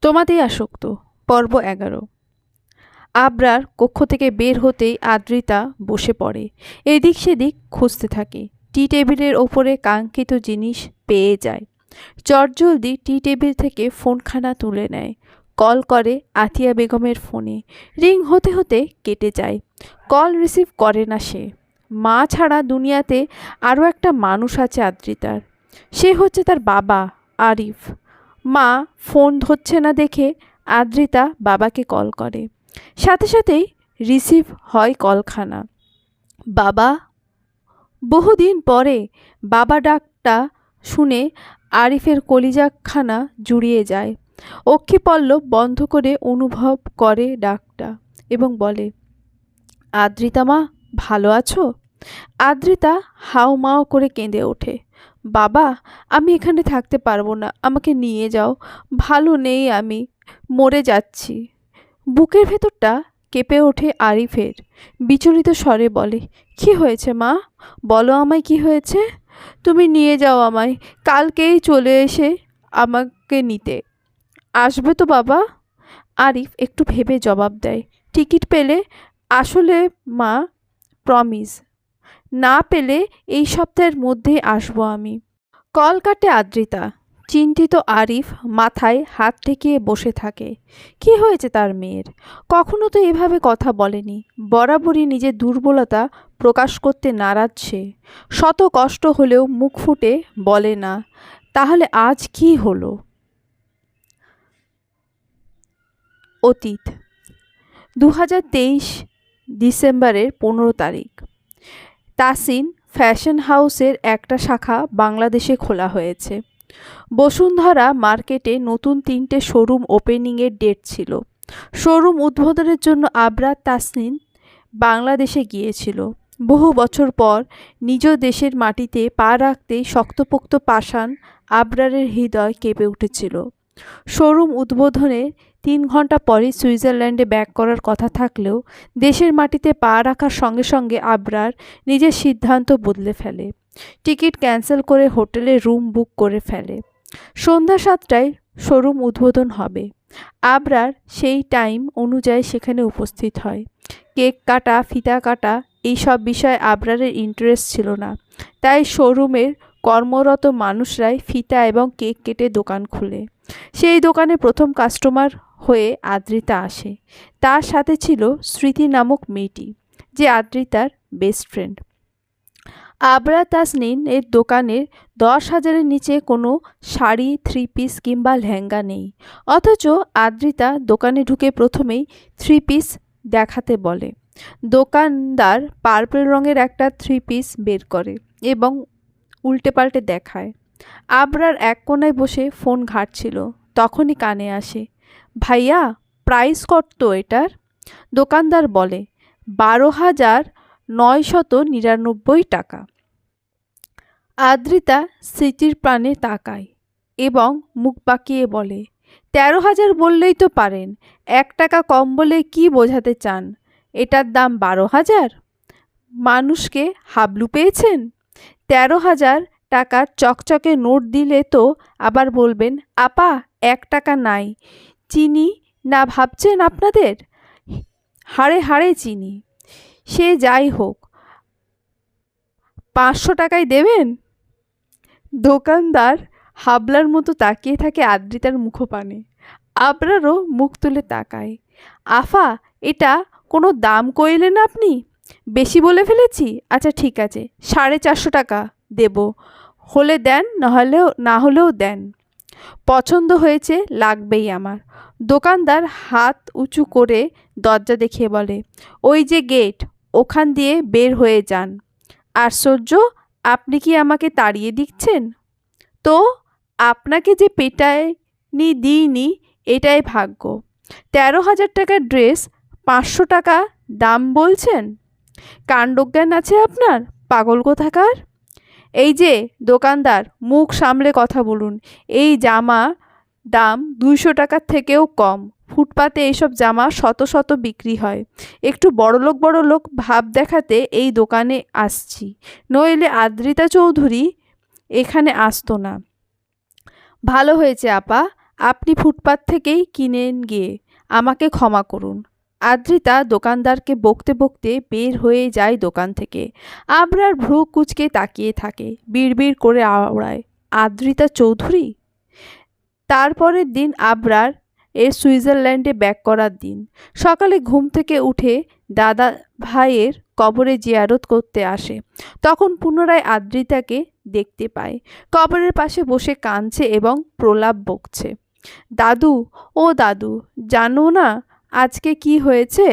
তোমাতেই আসক্ত। পর্ব এগারো। আবরার কক্ষ থেকে বের হতেই আদ্রিতা বসে পড়ে। এদিক সেদিক খুঁজতে থাকে। টি টেবিলের ওপরে কাঙ্ক্ষিত জিনিস পেয়ে যায়। চটজলদি টি টেবিল থেকে ফোনখানা তুলে নেয়। কল করে আতিয়া বেগমের ফোনে। রিং হতে হতে কেটে যায়। কল রিসিভ করে না সে। মা ছাড়া দুনিয়াতে আরও একটা মানুষ আছে আদ্রিতার। সে হচ্ছে তার বাবা, আরিফ। মা ফোন ধরছে না দেখে আদ্রিতা বাবাকে কল করে। সাথে সাথেই রিসিভ হয় কলখানা। বাবা, বহুদিন পরে বাবা ডাকটা শুনে আরিফের কলিজাখানা জুড়িয়ে যায়। অক্ষিপল্লব বন্ধ করে অনুভব করে ডাকটা এবং বলে, আদ্রিতা মা, ভালো আছো? আদ্রিতা হাও মাও করে কেঁদে ওঠে। বাবা, আমি এখানে থাকতে পারব না, আমাকে নিয়ে যাও। ভালো নেই আমি, মরে যাচ্ছি। বুকের ভেতরটা কেঁপে ওঠে আরিফের। বিচলিত স্বরে বলে, কি হয়েছে মা? বলো আমায় কি হয়েছে? তুমি নিয়ে যাও আমায়, কালকেই চলে এসে আমাকে নিতে। আসবে তো বাবা? আরিফ একটু ভেবে জবাব দেয়, টিকিট পেলে আসলে মা, প্রমিস। না পেলে এই সপ্তাহের মধ্যেই আসব আমি। কল কাটে আদ্রিতা, চিন্তিত আরিফ মাথায় হাত ঠেকিয়ে বসে থাকে। কি হয়েছে তার মেয়ের? কখনো তো এভাবে কথা বলেনি। বরাবরই নিজের দুর্বলতা প্রকাশ করতে নারাজ সে। শত কষ্ট হলেও মুখ ফুটে বলে না, তাহলে আজ কি হলো? অতীত দু হাজার তেইশ ডিসেম্বরের পনেরো তারিখ। তাসিন ফ্যাশন হাউসের একটা শাখা বাংলাদেশে খোলা হয়েছে। বসুন্ধরা মার্কেটে নতুন তিনটে শোরুম ওপেনিংয়ের ডেট ছিল। শোরুম উদ্বোধনের জন্য আবরার তাসনিন বাংলাদেশে গিয়েছিল। বহু বছর পর নিজ দেশের মাটিতে পা রাখতেই শক্তপোক্ত পাষাণ আবরারের হৃদয় কেঁপে উঠেছিল। শোরুম উদ্বোধনের তিন ঘণ্টা পরে সুইজারল্যান্ডে ব্যাক করার কথা থাকলেও দেশের মাটিতে পা রাখার সঙ্গে সঙ্গে আবরার নিজের সিদ্ধান্ত বদলে ফেলে। টিকিট ক্যান্সেল করে হোটেলে রুম বুক করে ফেলে। সন্ধ্যা সাতটায় শোরুম উদ্বোধন হবে। আবরার সেই টাইম অনুযায়ী সেখানে উপস্থিত হয়। কেক কাটা, ফিতা কাটা এই সব বিষয়ে আবরারের ইন্টারেস্ট ছিল না। তাই শোরুমের কর্মরত মানুষরাই ফিতা এবং কেক কেটে দোকান খুলে। সেই দোকানে প্রথম কাস্টমার হয়ে আদ্রিতা আসে। তার সাথে ছিল স্মৃতি নামক মেয়েটি, যে আদ্রিতার বেস্ট ফ্রেন্ড আবরা তাসনিন এর দোকানের দশ হাজারের নিচে কোনো শাড়ি থ্রি পিস কিংবা লেহেঙ্গা নেই। অথচ আদ্রিতা দোকানে ঢুকে প্রথমেই থ্রি পিস দেখাতে বলে। দোকানদার পার্পল রঙের একটা থ্রি পিস বের করে এবং উল্টে পাল্টে দেখায়। আবরার এক কোনায় বসে ফোন ঘাটছিল, তখনই কানে আসে ভাইয়া প্রাইস কত এটার? দোকানদার বলে, বারো হাজার নয়শত নিরানব্বই টাকা। আদ্রিতা স্মৃতির প্রাণে তাকায় এবং মুখ বাঁকিয়ে বলে, তেরো হাজার বললেই তো পারেন, এক টাকা কম বলে কি বোঝাতে চান? এটার দাম বারো হাজার? মানুষকে হাবলু পেয়েছেন? তেরো হাজার টাকার চকচকে নোট দিলে তো আবার বলবেন, আপা, এক টাকা নাই। চিনি? না, ভাবছেন আপনাদের? হাড়ে হাড়ে চিনি। সে যাই হোক, পাঁচশো টাকায় দেবেন? দোকানদার হাবলার মতো তাকিয়ে থাকে আদ্রিতার মুখপানে। আবরারও মুখ তুলে তাকায়। আফা, এটা কোনো দাম কইলেন আপনি? বেশি বলে ফেলেছি? আচ্ছা ঠিক আছে, সাড়ে চারশো টাকা দেব। হলে দেন নাহলেও না হলেও দেন। পছন্দ হয়েছে, লাগবেই আমার। দোকানদার হাত উঁচু করে দরজা দেখিয়ে বলে, ওই যে গেট, ওখান দিয়ে বের হয়ে যান। আশ্চর্য, আপনি কি আমাকে তাড়িয়ে দিচ্ছেন? তো, আপনাকে যে পেটায়নি দিইনি এটাই ভাগ্য। তেরো হাজার টাকার ড্রেস, পাঁচশো টাকা দাম বলছেন? কাণ্ডজ্ঞান আছে আপনার? পাগল কোথাকার? এই যে, দোকানদার, মুখ সামলে কথা বলুন। এই জামা দাম দুইশো টাকার থেকেও কম। ফুটপাতে এইসব জামা শত শত বিক্রি হয়। একটু বড়লোক বড়লোক ভাব দেখাতে এই দোকানে আসছি। নইলে আদ্রিতা চৌধুরী এখানে আসতো না। ভালো হয়েছে, আপা। আপনি ফুটপাত থেকেই কিনেন গিয়ে। আমাকে ক্ষমা করুন। আদ্রিতা দোকানদারকে বকতে বকতে বের হয়ে যায় দোকান থেকে। আবরার ভ্রু কুচকে তাকিয়ে থাকে, বিড়বিড় করে আওড়ায়, আদ্রিতা চৌধুরী? তারপরের দিন আবরার এর সুইজারল্যান্ডে ব্যাক করার দিন। সকালে ঘুম থেকে উঠে দাদা ভাইয়ের কবরে জিয়ারত করতে আসে। তখন পুনরায় আদ্রিতাকে দেখতে পায়। কবরের পাশে বসে কাঁদছে এবং প্রলাপ বকছে। দাদু, ও দাদু, জানো না আজকে কি হয়েছে?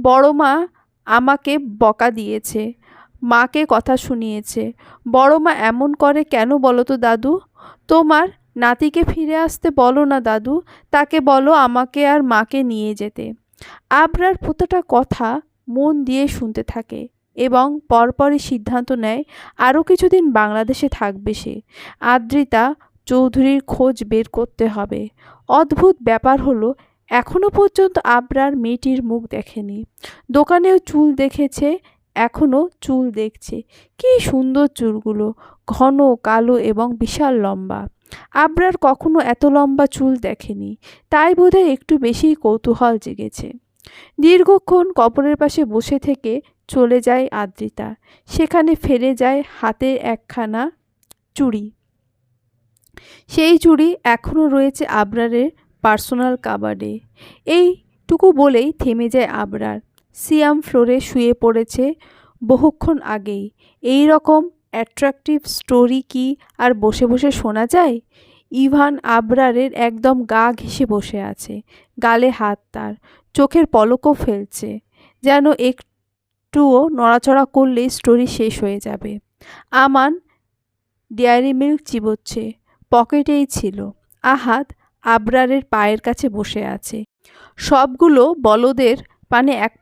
বড় মা আমাকে বকা দিয়েছে, মাকে কথা শুনিয়েছে। বড় মা এমন করে কেন বলো তো দাদু? তোমার নাতিকে ফিরে আসতে বলো না দাদু, তাকে বলো আমাকে আর মাকে নিয়ে যেতে। আবরার প্রতিটা কথা মন দিয়ে শুনতে থাকে এবং পরপরই সিদ্ধান্ত নেয় আরও কিছুদিন বাংলাদেশে থাকবে সে। আদ্রিতা চৌধুরীর খোঁজ বের করতে হবে। অদ্ভুত ব্যাপার হলো এখনও পর্যন্ত আবরার মেয়েটির মুখ দেখেনি। দোকানেও চুল দেখেছে এখনও চুল দেখছে। কী সুন্দর চুলগুলো, ঘন, কালো এবং বিশাল লম্বা। আবরার কখনো এত লম্বা চুল দেখেনি, তাই বোধহয় একটু বেশি কৌতূহল জেগেছে। দীর্ঘক্ষণ কবরের পাশে বসে থেকে চলে যায় আদ্রিতা। সেখানে ফেলে যায় হাতে একখানা চুড়ি। সেই চুড়ি এখনও রয়েছে আবরারের পার্সোনাল কাবার্ডে এইটুকু বলেই থেমে যায় আবরার। সিয়াম ফ্লোরে শুয়ে পড়েছে বহুক্ষণ আগেই। এই রকম অ্যাট্রাকটিভ স্টোরি কি আর বসে বসে শোনা যায়? ইভান আবরারের একদম গা ঘেঁষে বসে আছে, গালে হাত তার, চোখের পলকও ফেলছে, যেন একটুও নড়াচড়া করলেই স্টোরি শেষ হয়ে যাবে। আমান ডেয়ারি মিল্ক চিবোচ্ছে, পকেটেই ছিল। আহাদ আবরারের পায়ের কাছে বসে আছে। সবগুলো বলদের পানে এক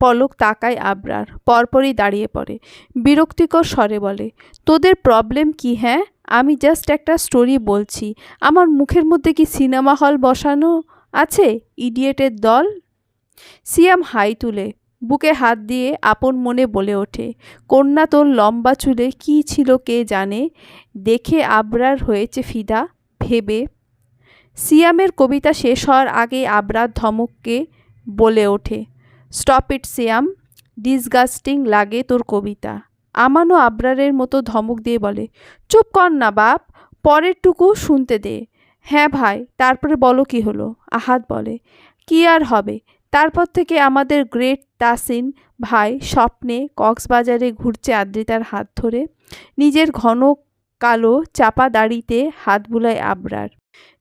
পলক তাকায় আবরার, পরপরই দাঁড়িয়ে পড়ে। বিরক্তিকর স্বরে বলে, তোদের প্রবলেম কি হ্যাঁ? আমি জাস্ট একটা স্টোরি বলছি। আমার মুখের মধ্যে কি সিনেমা হল বসানো আছে, ইডিয়েটের দল? সিয়াম হাই তুলে, বুকে হাত দিয়ে আপন মনে বলে ওঠে, কন্যা তোর লম্বা চুলে কি ছিল কে জানে? দেখে আবরার হয়েছে ফিদা, ভেবে সিয়ামের কবিতা শেষ হওয়ার আগে আবরার ধমককে বলে ওঠে, স্টপ ইট সিয়াম, ডিসগাস্টিং লাগে তোর কবিতা। আমানও আবরারের মতো ধমক দিয়ে বলে, চুপ কর না বাপ, পরেরটুকু শুনতে দে। হ্যাঁ ভাই, তারপরে বলো কি হলো? আহাত বলে, কি আর হবে? তারপর থেকে আমাদের গ্রেট তাসিন ভাই স্বপ্নে কক্সবাজারে ঘুরছে আদ্রিতার হাত ধরে। নিজের ঘন কালো চাপা দাড়িতে হাত বুলায় আবরার।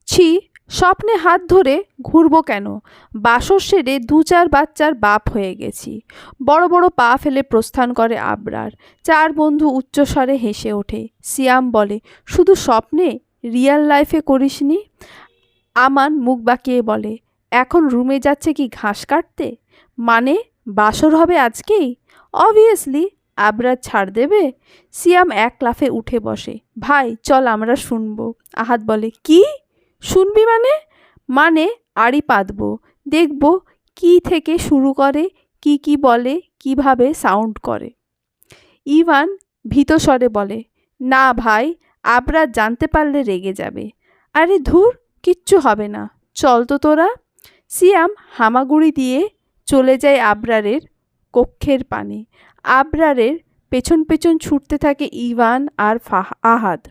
ছি, স্বপ্নে হাত ধরে ঘুরবো কেন? বাসর সেরে দু চার বাচ্চার বাপ হয়ে গেছি। বড় বড় পা ফেলে প্রস্থান করে আবরার। চার বন্ধু উচ্চস্বরে হেসে ওঠে। সিয়াম বলে, শুধু স্বপ্নে? রিয়াল লাইফে করিসনি? আমান মুখ বাঁকিয়ে বলে, এখন রুমে যাচ্ছে কি ঘাস কাটতে? মানে বাসর হবে আজকেই? অবভিয়াসলি আবরার ছাড় দেবে? সিয়াম এক লাফে উঠে বসে, ভাই, চল আমরা শুনব। আহাত বলে, কি? শুনবি মানে? মানে আড়ি পাতব। দেখব কি থেকে শুরু করে, কি কি বলে, কীভাবে সাউন্ড করে। ইভান ভীত স্বরে বলে, না ভাই, আবরার জানতে পারলে রেগে যাবে। আরে ধুর, কিচ্ছু হবে না। চল তো তোরা। সিয়াম হামাগুড়ি দিয়ে চলে যায় আবরারের কক্ষের পানে। আবরারের পেছন পেছন ছুটতে থাকে ইভান আর ফাহ, আহাদ।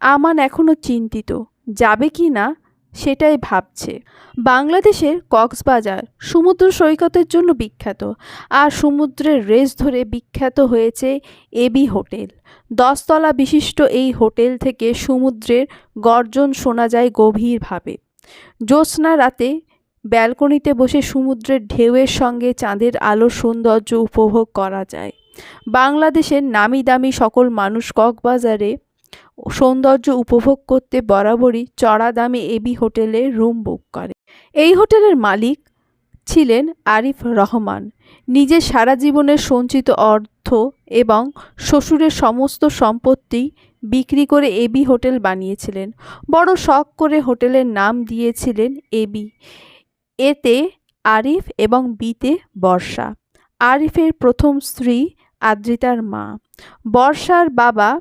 আমান এখনও চিন্তিত। যাবে কি না সেটাই ভাবছে। বাংলাদেশের কক্সবাজার সমুদ্র সৈকতের জন্য বিখ্যাত। আর সমুদ্রের রেস ধরে বিখ্যাত হয়েছে এবি হোটেল। দশতলা বিশিষ্ট এই হোটেল থেকে সমুদ্রের গর্জন শোনা যায় গভীরভাবে। জ্যোৎস্না রাতে ব্যালকনিতে বসে সমুদ্রের ঢেউয়ের সঙ্গে চাঁদের আলোর সৌন্দর্য উপভোগ করা যায়। বাংলাদেশের নামি দামি সকল মানুষ কক্সবাজারে সৌন্দর্য উপভোগ করতে বরাবরই চড়া দামে এবি হোটেলে রুম বুক করে। এই হোটেলের মালিক ছিলেন আরিফ রহমান। নিজের সারা জীবনের সঞ্চিত অর্থ এবং শ্বশুরের সমস্ত সম্পত্তি বিক্রি করে এবি হোটেল বানিয়েছিলেন। বড় শখ করে হোটেলের নাম দিয়েছিলেন এবি। এতে আরিফ এবং বিতে বর্ষা। আরিফের প্রথম স্ত্রী আদ্রিতার মা। বর্ষার বাবা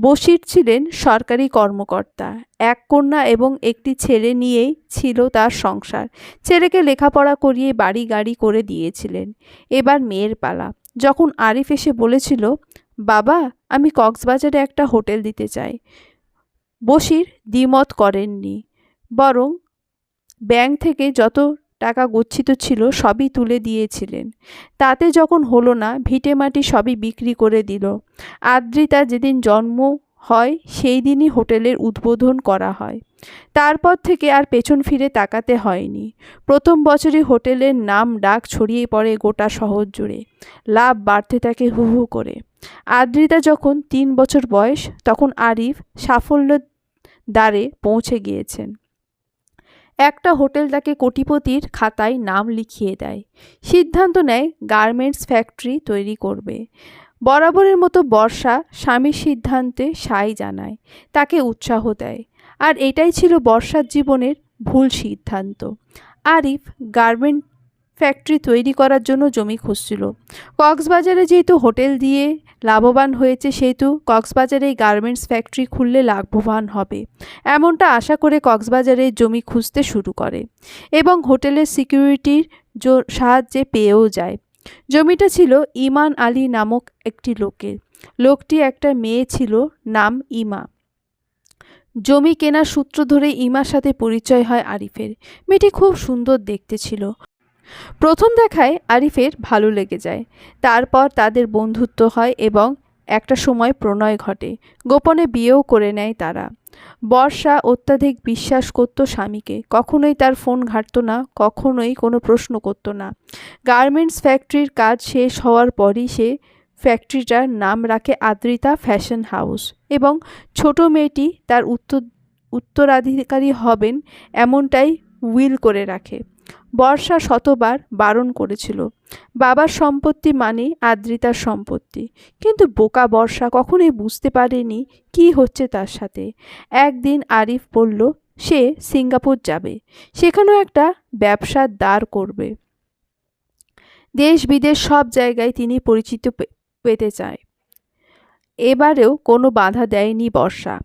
বশির ছিলেন সরকারি কর্মকর্তা। এক কন্যা এবং একটি ছেলে নিয়েই ছিল তার সংসার। ছেলেকে লেখাপড়া করিয়ে বাড়ি গাড়ি করে দিয়েছিলেন। এবার মেয়ের পালা। যখন আরিফ এসে বলেছিল, বাবা, আমি কক্সবাজারে একটা হোটেল দিতে চাই। বশির দ্বিমত করেননি। বরং ব্যাংক থেকে যত টাকা গচ্ছিত ছিল, সবই তুলে দিয়েছিলেন। তাতে যখন হলো না, ভিটে মাটি সবই বিক্রি করে দিল। আদ্রিতা যেদিন জন্ম হয়, সেই দিনই হোটেলের উদ্বোধন করা হয়। তারপর থেকে আর পেছন ফিরে তাকাতে হয়নি। প্রথম বছরই হোটেলের নাম ডাক ছড়িয়ে পড়ে গোটা শহর জুড়ে। লাভ বাড়তে থাকে হু হু করে। আদ্রিতা যখন তিন বছর বয়স, তখন আরিফ সাফল্য দ্বারে পৌঁছে গিয়েছেন। একটা হোটেল তাকে কোটিপতির খাতায় নাম লিখিয়ে দেয়। সিদ্ধান্ত নেয় গার্মেন্টস ফ্যাক্টরি তৈরি করবে। বরাবরের মতো বর্ষা স্বামীর সিদ্ধান্তে সাই জানায়, তাকে উৎসাহ দেয়। আর এটাই ছিল বর্ষার জীবনের ভুল সিদ্ধান্ত। আরিফ গার্মেন্ট ফ্যাক্টরি তৈরি করার জন্য জমি খুঁজছিল। কক্সবাজারে যেহেতু হোটেল দিয়ে লাভবান হয়েছে সেহেতু কক্সবাজারে গার্মেন্টস ফ্যাক্টরি খুললে লাভবান হবে। এমনটা আশা করে কক্সবাজারে জমি খুঁজতে শুরু করে এবং হোটেলের সিকিউরিটির সাহায্যে পেয়েও যায়। জমিটা ছিল ইমান আলী নামক একটি লোকের। লোকটি একটা মেয়ে ছিল, নাম ইমা। জমি কেনার সূত্র ধরে ইমার সাথে পরিচয় হয় আরিফের। মেয়েটি খুব সুন্দর দেখতে ছিল। প্রথম দেখায় আরিফের ভালো লেগে যায়। তারপর তাদের বন্ধুত্ব হয় এবং একটা সময় প্রণয় ঘটে। গোপনে বিয়েও করে নেয় তারা। বর্ষা অত্যাধিক বিশ্বাস করত স্বামীকে। কখনোই তার ফোন ঘাটত না, কখনোই কোনো প্রশ্ন করত না। গার্মেন্টস ফ্যাক্টরির কাজ শেষ হওয়ার পরই সে ফ্যাক্টরিটার নাম রাখে আদ্রিতা ফ্যাশন হাউস এবং ছোট মেয়েটি তার উত্তর, উত্তরাধিকারী হবেন এমনটাই উইল করে রাখে। বর্ষা শতবার বারণ করেছিল। বাবার সম্পত্তি মানে আদ্রিতার সম্পত্তি। কিন্তু বোকা বর্ষা কখনোই বুঝতে পারেনি কি হচ্ছে তার সাথে। একদিন আরিফ বলল, সে সিঙ্গাপুর যাবে। সেখানেও একটা ব্যবসার দাঁড় করবে। দেশ বিদেশ সব জায়গায় তিনি পরিচিত পেতে চায়। এবারেও কোনো বাধা দেয়নি বর্ষা।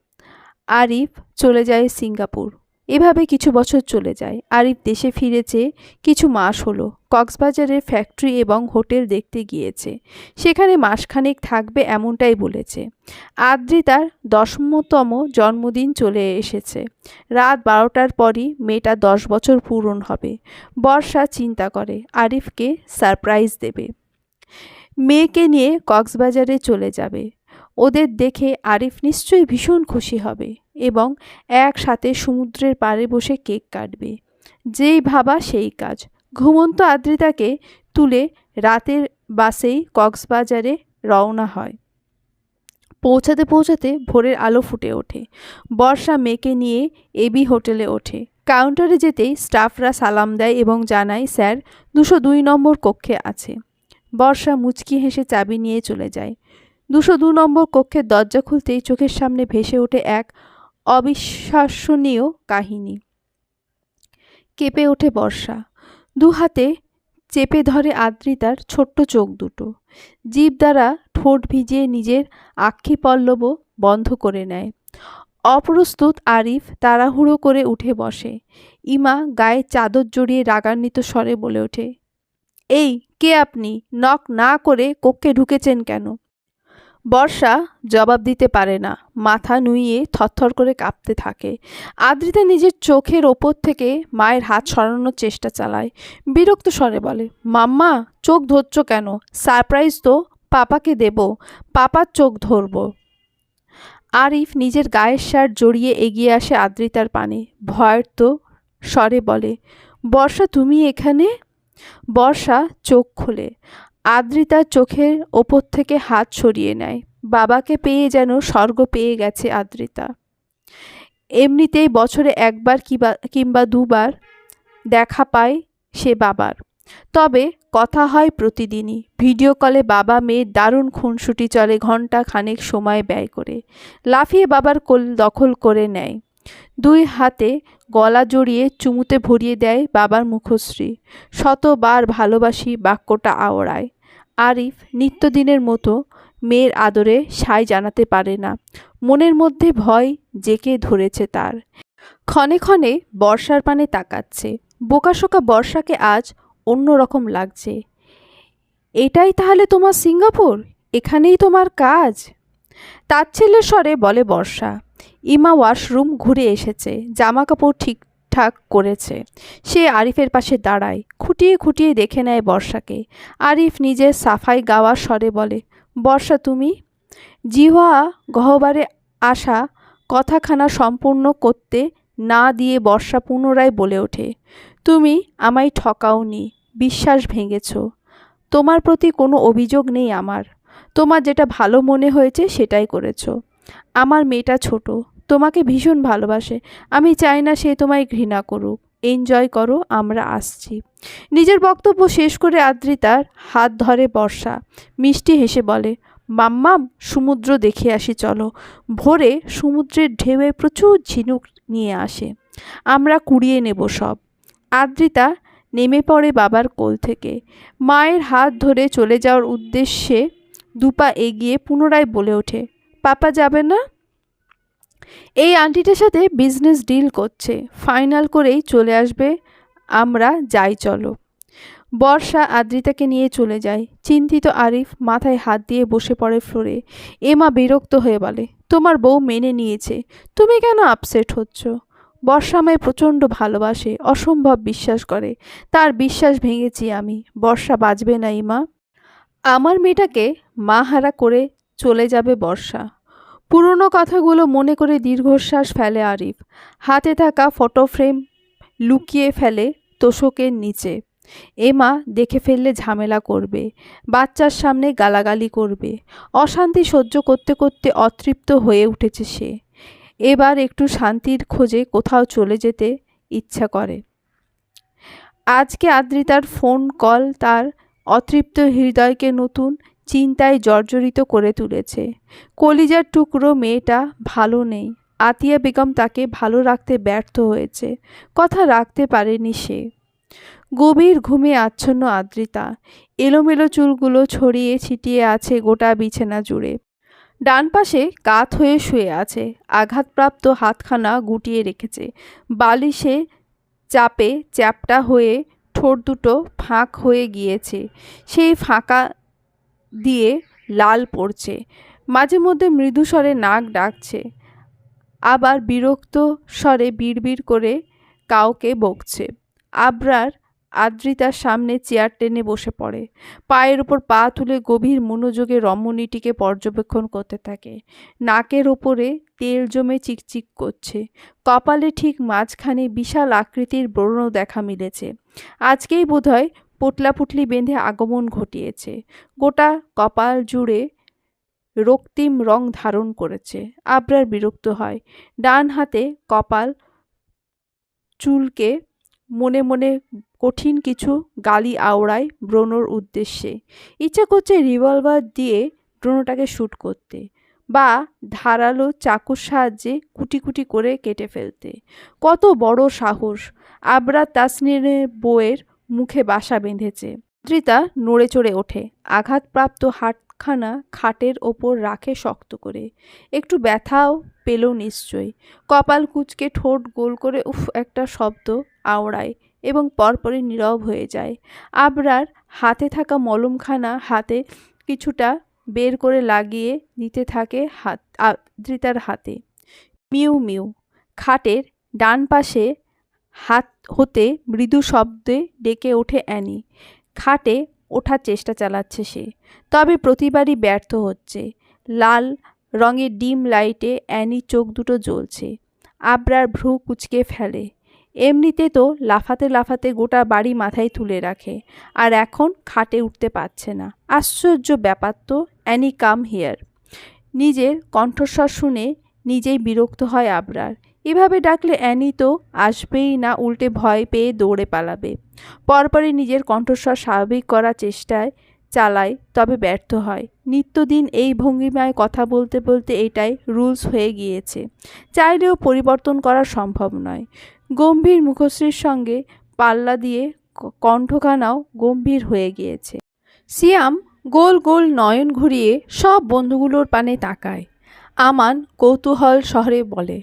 আরিফ চলে যায় সিঙ্গাপুর। এভাবে কিছু বছর চলে যায়। আরিফ দেশে ফিরেছে, কিছু মাস হলো। কক্সবাজারের ফ্যাক্টরি এবং হোটেল দেখতে গিয়েছে। সেখানে মাসখানেক থাকবে এমনটাই বলেছে। আদ্রিতার দশমতম জন্মদিন চলে এসেছে। রাত বারোটার পরই মেয়েটা দশ বছর পূরণ হবে। বর্ষা চিন্তা করে, আরিফকে সারপ্রাইজ দেবে। মেয়েকে নিয়ে কক্সবাজারে চলে যাবে। ওদের দেখে আরিফ নিশ্চয়ই ভীষণ খুশি হবে। এবং একসাথে সমুদ্রের পাড়ে বসে কেক কাটবে। যেই ভাবা সেই কাজ। ঘুমন্ত আদ্রিতাকে তুলে রাতের বাসেই কক্সবাজারে রওনা হয়। পৌঁছাতে পৌঁছাতে ভোরের আলো ফুটে ওঠে। বর্ষা মেয়েকে নিয়ে এবি হোটেলে ওঠে। কাউন্টারে যেতেই স্টাফরা সালাম দেয় এবং জানায়, স্যার, দুশো দুই নম্বর কক্ষে আছে। বর্ষা মুচকি হেসে চাবি নিয়ে চলে যায়। দুশো দু নম্বর কক্ষের দরজা খুলতেই চোখের সামনে ভেসে ওঠে এক অবিশ্বাসনীয় কাহিনী। কেঁপে ওঠে বর্ষা। দু হাতে চেপে ধরে আদ্রিতার ছোট্ট চোখ দুটো। জীব দ্বারা ঠোঁট ভিজিয়ে নিজের আক্ষি পল্লব বন্ধ করে নেয়। অপ্রস্তুত আরিফ তাড়াহুড়ো করে উঠে বসে। ইমা গায়ে চাদর জড়িয়ে রাগান্বিত স্বরে বলে ওঠে, এই, কে আপনি? নক না করে কক্ষে ঢুকেছেন কেন? বর্ষা জবাব দিতে পারে না। মাথা নুইয়ে থরথর করে কাঁপতে থাকে। আদ্রিতা নিজের চোখের ওপর থেকে মায়ের হাত সরানোর চেষ্টা চালায়। বিরক্ত স্বরে বলে, মাম্মা, চোখ ধরছ কেন? সারপ্রাইজ তো পাপাকে দেব। পাপার চোখ ধরব। আরিফ নিজের গায়ের শার্ট জড়িয়ে এগিয়ে আসে আদ্রিতার পানে। ভয়ের তো স্বরে বলে, বর্ষা, তুমি এখানে? বর্ষা চোখ খোলে। আদ্রিতার চোখের ওপর থেকে হাত সরিয়ে নেয়। বাবাকে পেয়ে যেন স্বর্গ পেয়ে গেছে আদ্রিতা। এমনিতেই বছরে একবার কিবা দুবার দেখা পায় সে বাবার। তবে কথা হয় প্রতিদিনই। ভিডিও কলে বাবা, মেয়ের দারুণ খুনসুটি চলে ঘণ্টা খানেক সময় ব্যয় করে। লাফিয়ে বাবার কোল দখল করে নেয়। দুই হাতে গলা জড়িয়ে চুমুতে ভরিয়ে দেয় বাবার মুখশ্রী। শতবার ভালোবাসি বাক্যটা আওড়ায়। আরিফ নিত্যদিনের মতো মেয়ের আদরে সায় জানাতে পারে না। মনের মধ্যে ভয় জেকে ধরেছে তার। ক্ষণে ক্ষণে বর্ষার পানে তাকাচ্ছে। বোকাশোকা বর্ষাকে আজ অন্যরকম লাগছে। এটাই তাহলে তোমার সিঙ্গাপুর? এখানেই তোমার কাজ? তাচ্ছিল্যের স্বরে বলে বর্ষা। ইমা ওয়াশরুম ঘুরে এসেছে জামা কাপড় ঠিকঠাক করেছে। সে আরিফের পাশে দাঁড়ায়, খুঁটিয়ে খুঁটিয়ে দেখে নেয় বর্ষাকে। আরিফ নিজের সাফাই গাওয়ার স্বরে বলে, বর্ষা, তুমি? জিহ্বা গহবারে আসা কথাখানা সম্পূর্ণ করতে না দিয়ে বর্ষা পুনরায় বলে ওঠে, তুমি আমায় ঠকাওনি, বিশ্বাস ভেঙেছ। তোমার প্রতি কোনো অভিযোগ নেই আমার। তোমার যেটা ভালো মনে হয়েছে সেটাই করেছ। আমার মেয়েটা ছোট, তোমাকে ভীষণ ভালোবাসে, আমি চাই না সে তোমায় ঘৃণা করুক। এনজয় করো, আমরা আসছি। নিজের বক্তব্য শেষ করে আদ্রিতার হাত ধরে বর্ষা। মিষ্টি হেসে বলে, মাম্মাম, সমুদ্র দেখে আসি, চলো। ভোরে সমুদ্রের ঢেউয়ে প্রচুর ঝিনুক নিয়ে আসে। আমরা কুড়িয়ে নেব সব। আদ্রিতা নেমে পড়ে বাবার কোল থেকে। মায়ের হাত ধরে চলে যাওয়ার উদ্দেশ্যে দুপা এগিয়ে পুনরায় বলে ওঠে পাপা যাবে না? এই আন্টিটার সাথে বিজনেস ডিল করছে। ফাইনাল করেই চলে আসবে। আমরা যাই, চলো। বর্ষা আদ্রিতাকে নিয়ে চলে যায়। চিন্তিত আরিফ মাথায় হাত দিয়ে বসে পড়ে ফ্লোরে। এমা বিরক্ত হয়ে বলে, তোমার বউ মেনে নিয়েছে। তুমি কেন আপসেট হচ্ছ? বর্ষা আমায় প্রচণ্ড ভালোবাসে, অসম্ভব বিশ্বাস করে। তার বিশ্বাস ভেঙেছি আমি। বর্ষা বাঁচবে না, ইমা। আমার মেয়েটাকে মা হারা করে চলে যাবে বর্ষা। পুরনো কথাগুলো মনে করে দীর্ঘশ্বাস ফেলে আরিফ। হাতে থাকা ফটো ফ্রেম লুকিয়ে ফেলে তোষকের নিচে। এমা দেখে ফেললে ঝামেলা করবে, বাচ্চার সামনে গালাগালি করবে। অশান্তি সহ্য করতে করতে অতৃপ্ত হয়ে উঠেছে সে। এবার একটু শান্তির খোঁজে কোথাও চলে যেতে ইচ্ছা করে। আজকে আদ্রিতার ফোন কল তার অতৃপ্ত হৃদয়কে নতুন চিন্তায় জর্জরিত করে তুলেছে। কলিজার টুকরো মেয়েটা ভালো নেই। আতিয়া বেগম তাকে ভালো রাখতে ব্যর্থ হয়েছে। কথা রাখতে পারেনি সে। গভীর ঘুমে আচ্ছন্ন আদ্রিতা। এলোমেলো চুলগুলো ছড়িয়ে ছিটিয়ে আছে গোটা বিছানা জুড়ে। ডান পাশে কাত হয়ে শুয়ে আছে। আঘাতপ্রাপ্ত হাতখানা গুটিয়ে রেখেছে। বালিশে চাপে চ্যাপটা হয়ে ঠোঁট দুটো ফাঁক হয়ে গিয়েছে। সেই ফাঁকা দিয়ে লাল পড়ছে। মাঝে মধ্যে মৃদু স্বরে নাক ডাকছে। আবার বিরক্ত স্বরে বিড়বিড় করে কাউকে বকছে। আবরার আদ্রিতার সামনে চেয়ার টেনে বসে পড়ে। পায়ের ওপর পা তুলে গভীর মনোযোগে রমণীটিকে পর্যবেক্ষণ করতে থাকে। নাকের ওপরে তেল জমে চিকচিক করছে। কপালে ঠিক মাঝখানে বিশাল আকৃতির ব্রণ দেখা মিলেছে। আজকেই বোধহয় পোটলাপুটলি বেঁধে আগমন ঘটিয়েছে। গোটা কপাল জুড়ে রক্তিম রং ধারণ করেছে। আবরার বিরক্ত হয়। ডান হাতে কপাল চুলকে মনে মনে কঠিন কিছু গালি আওড়ায় ব্রণর উদ্দেশ্যে। ইচ্ছা করছে রিভলভার দিয়ে ব্রণটাকে শ্যুট করতে বা ধারালো চাকুর সাহায্যে কুটি কুটি করে কেটে ফেলতে। কত বড় সাহস! আবরা তাসনিনের বউয়ের মুখে বাসা বেঁধেছে। ধৃতা নড়ে চড়ে ওঠে। আঘাতপ্রাপ্ত হাতখানা খাটের ওপর রাখে শক্ত করে। একটু ব্যথাও পেল নিশ্চয়ই। কপাল কুচকে ঠোঁট গোল করে উফ, একটা শব্দ আওড়ায় এবং পরপরই নীরব হয়ে যায়। আবরার হাতে থাকা মলমখানা হাতে কিছুটা বের করে লাগিয়ে দিতে থাকে হাত আদ্রিতার হাতে। মিউ মিউ। খাটের ডান পাশে হাত হতে মৃদু শব্দে ডেকে ওঠে অ্যানি। খাটে ওঠার চেষ্টা চালাচ্ছে সে। তবে প্রতিবারই ব্যর্থ হচ্ছে। লাল রঙের ডিম লাইটে অ্যানি চোখ দুটো জ্বলছে। আবরার ভ্রু কুচকে ফেলে। এমনিতে তো লাফাতে লাফাতে গোটা বাড়ি মাথায় তুলে রাখে আর এখন খাটে উঠতে পারছে না। আশ্চর্য ব্যাপার তো, অ্যানি কাম হিয়ার। নিজের কণ্ঠস্বর শুনে নিজেই বিরক্ত হয় আবরার। এভাবে ডাকলে অ্যানি তো আসবেই না, উল্টে ভয় পেয়ে দৌড়ে পালাবে। পরপরই নিজের কণ্ঠস্বর স্বাভাবিক করার চেষ্টায় চালায়, তবে ব্যর্থ হয়। নিত্যদিন এই ভঙ্গিমায় কথা বলতে বলতে এটাই রুলস হয়ে গিয়েছে। চাইলেও পরিবর্তন করা সম্ভব নয়। গম্ভীর মুখশ্রীর সঙ্গে পাল্লা দিয়ে কণ্ঠখানাও গম্ভীর হয়ে গিয়েছে। সিয়াম গোল গোল নয়ন ঘুরিয়ে সব বন্ধুগুলোর পানে তাকায়। আমান কৌতূহল শহরে বলে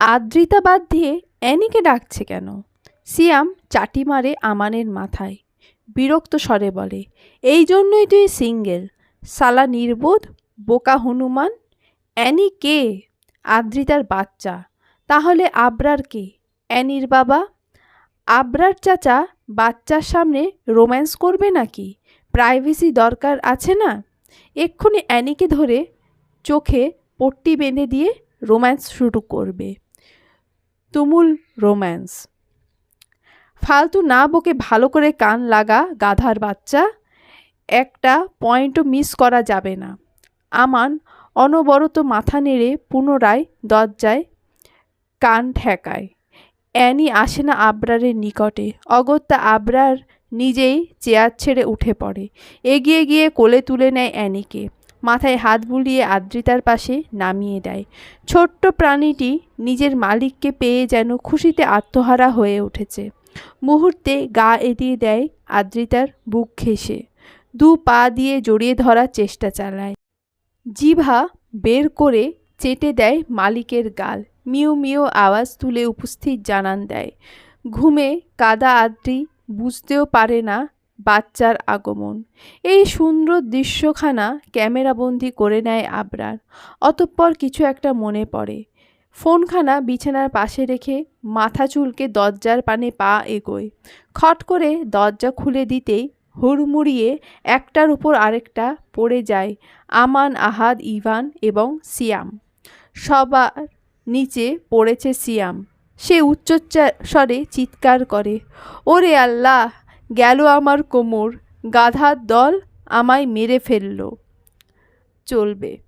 আদ্রিতা বাদ দিয়ে অ্যানিকে ডাকছে কেন? সিয়াম চাটি মারে আমানের মাথায়। বিরক্ত স্বরে বলে, এই জন্যই তুই সিঙ্গেল। সালা নির্বোধ, বোকা হনুমান। অ্যানি কে? আদ্রিতার বাচ্চা। তাহলে আবরার কে? অ্যানির বাবা? আবরার চাচা বাচ্চার সামনে রোম্যান্স করবে নাকি? প্রাইভেসি দরকার আছে না? এক্ষুনি অ্যানিকে ধরে চোখে পট্টি বেঁধে দিয়ে রোম্যান্স শুরু করবে। তুমুল রোম্যান্স। ফালতু না বকে ভালো করে কান লাগা গাধার বাচ্চা, একটা পয়েন্টও মিস করা যাবে না। আমান অনবরত মাথা নেড়ে পুনরায় দরজায় কান ঠেকায়। অ্যানি আসে না আবরারের নিকটে। অগত্যা আবরার নিজেই চেয়ার ছেড়ে উঠে পড়ে। এগিয়ে গিয়ে কোলে তুলে নেয় অ্যানিকে। মাথায় হাত বুলিয়ে আদ্রিতার পাশে নামিয়ে দেয়। ছোট্ট প্রাণীটি নিজের মালিককে পেয়ে যেন খুশিতে আত্মহারা হয়ে উঠেছে। মুহূর্তে গা এড়িয়ে দেয় আদ্রিতার বুক ঘেঁষে। দু পা দিয়ে জড়িয়ে ধরার চেষ্টা চালায়। জিভা বের করে চেটে দেয় মালিকের গাল। মিউ মিউ আওয়াজ তুলে উপস্থিত জানান দেয়। ঘুমে কাদা আদ্রি বুঝতেও পারে না বাচ্চার আগমন। এই সুন্দর দৃশ্যখানা ক্যামেরাবন্দি করে নেয় আবরার। অতঃপর কিছু একটা মনে পড়ে। ফোনখানা বিছানার পাশে রেখে মাথা চুলকে দরজার পানে পা এগোয়। খট করে দরজা খুলে দিতেই হুড়মুড়িয়ে একটার উপর আরেকটা পড়ে যায় আমান, আহাদ, ইভান এবং সিয়াম। সবার নিচে পড়েছে সিয়াম। সে উচ্চচ্চার স্বরে চিৎকার করে, ওরে আল্লাহ গেল আমার কোমর গাধার দল আমায় মেরে ফেলল। চলবে।